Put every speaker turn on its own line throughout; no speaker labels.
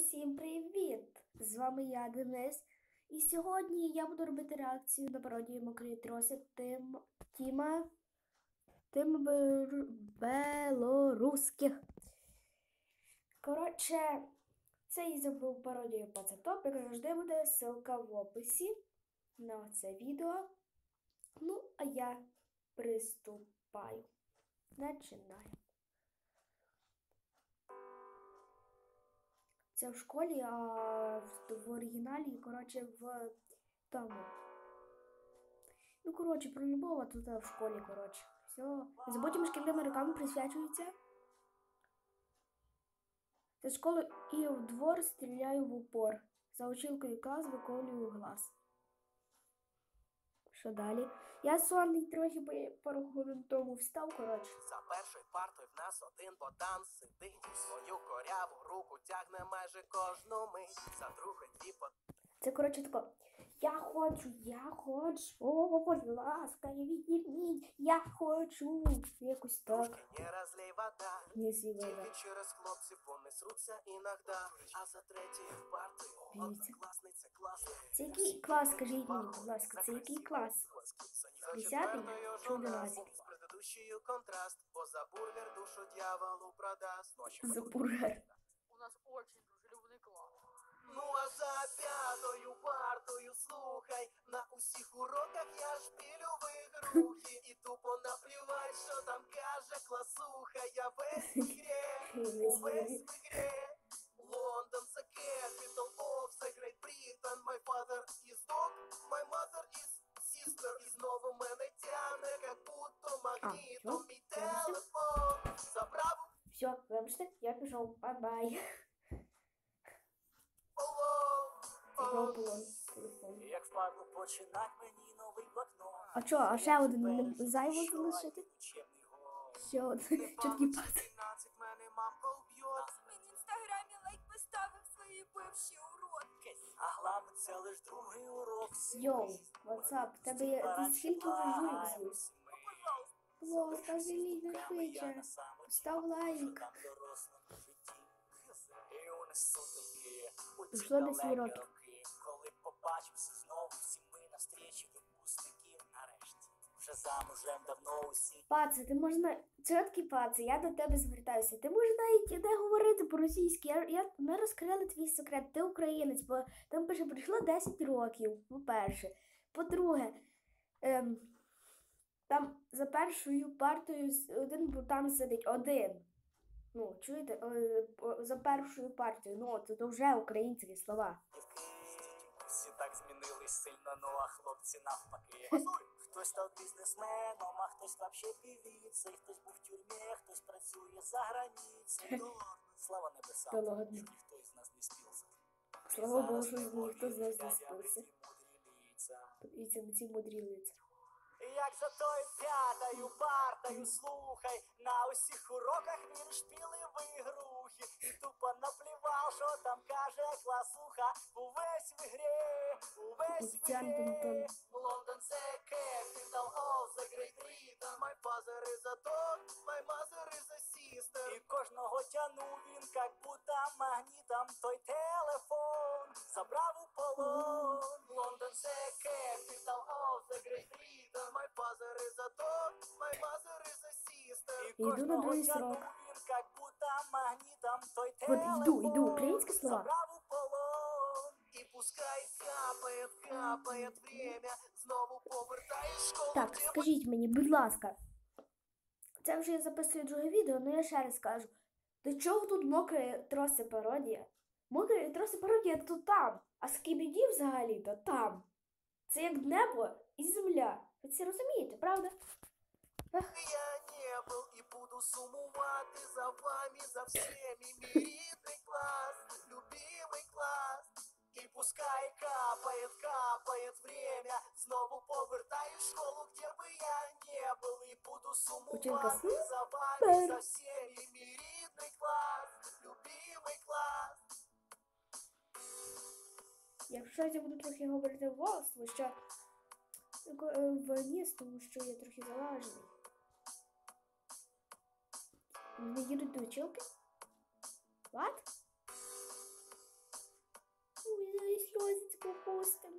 Усім привіт! З вами я, Денис. І сьогодні я буду робити реакцію на пародію мокрий тросик Тим... Тіма Тим Бер... Белорусських. Коротше, цей забув пародію по пацатоп, як завжди буде ссылка в описі на це відео. Ну, а я приступаю. Починаю. Це в школі, а в, в оригіналі, коротше, в тому. Ну, коротше, про любов, а тут в школі, коротше. Все. Забудьте шкільними роками присвячується. Та школу і в двор стріляю в упор. За училкою клас виколюю глаз. Що далі? Я сонний трохи, бо пару хвилин тому встав, коротше.
За першою партою в нас один бодан сидить, свою коряву руку тягне майже кожну мить. За другою дві по
Це, коротше, тако. Я хочу, я хочу, о, будь ласка, відніміть, я хочу. Якось так.
Не розлей вода.
Не зівела.
Тільки через хлопців вони сруться іноді. А за третьою партою
Дивіться.
Це
який клас, скажіть мені, будь ласка, це який клас? Десятий чи одинадцятий?
Контраст, бо за бургер душу дьяволу продасть. Ночі
За бургер.
У нас очень дружелюбний клас.
Ну а за п'ятою партою слухай, на усіх уроках я ж пілю в ігрухи І тупо наплівать, що там каже класуха, я весь в ігрі, увесь в
пішов. Бай-бай.
Як впадло починать мені новий блокнот.
А чо, а ще один зайво залишити? Ще один. Чіткий.
17 мене мамка уб'є
Він в інстаграмі лайк поставив свої бивші уродки.
А головне, це лиш другий урок.
Йоу, ватсап, тебе є ти скільки вже з'їв? Будь ласка, на швидше. Став лайк. Пройшло 10 років.
Коли побачимося знову, всі ми на встречі випускників нарешті. Вже замужем давно усі
Паце, ти можна. Чоткий паце, я до тебе звертаюся. Ти можеш навіть не говорити по-російськи. Я, я, ми розкрили твій секрет, ти українець, бо там пише, пройшло 10 років, по-перше. По-друге, ем, там за першою партою один бутан сидить один. Ну, чуєте, Е, за першою партією, ну, це вже українські слова.
Всі так змінились сильно, ну а хлопці навпаки. Хтось став бізнесменом, а хтось вообще півіцей, хтось був в тюрмі, хтось працює за границею. Ну слава небесам, ніхто із нас не співся.
Слава Богу, ніхто з нас не. Подивіться на ці мудрі лиця.
Як за той п'ятою партою слухай, на усіх уроках він шпілив ігрухи, і тупо наплівав, що там каже класуха, увесь в ігрі, увесь в ігрі.
London the capital of the Great Britain. My father is a dog, my mother is a sister.
І кожного тянув він, как будто магнітом, той телефон забрав у полон.
London the capital
І
Йду на другий срок. От йду, йду, українські слова.
И пускай капает, капает время Знову повертаєш школу
Так, скажіть мені, будь ласка. Це вже я записую друге відео, але я ще раз кажу. До чого тут мокре троси пародія? Мокре троси пародія то там, а скібіді взагалі-то там. Це як небо і земля. Ви це розумієте, правда?
И буду сумувати за вами, за всеми Мій рідний клас, любимый клас І пускай капает, капает время Знову повертаю в школу, где бы я не был І буду
Училка
сумувати
сни?
за вами,
Пер.
за всеми Мій рідний клас, любимый клас
Якщо я буду трохи говорити голос, тому що е, в ніс, тому що я трохи на ерунду челкой. What? Ой, меня слезы типа по хвостам.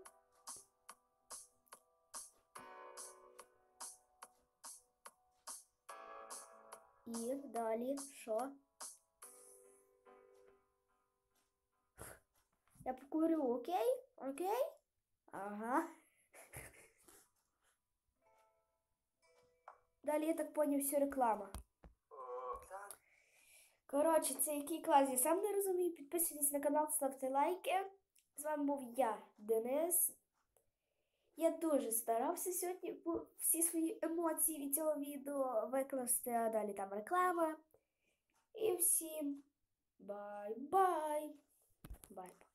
И далее что? Я покурю, окей? Окей? Ага. Далее я так понял, все реклама. Коротше, це який клас, я сам не розумію. Підписуйтесь на канал, ставте лайки. З вами був я, Денис. Я дуже старався сьогодні всі свої емоції від цього відео викласти, а далі там реклама. І всім бай-бай. Бай-бай.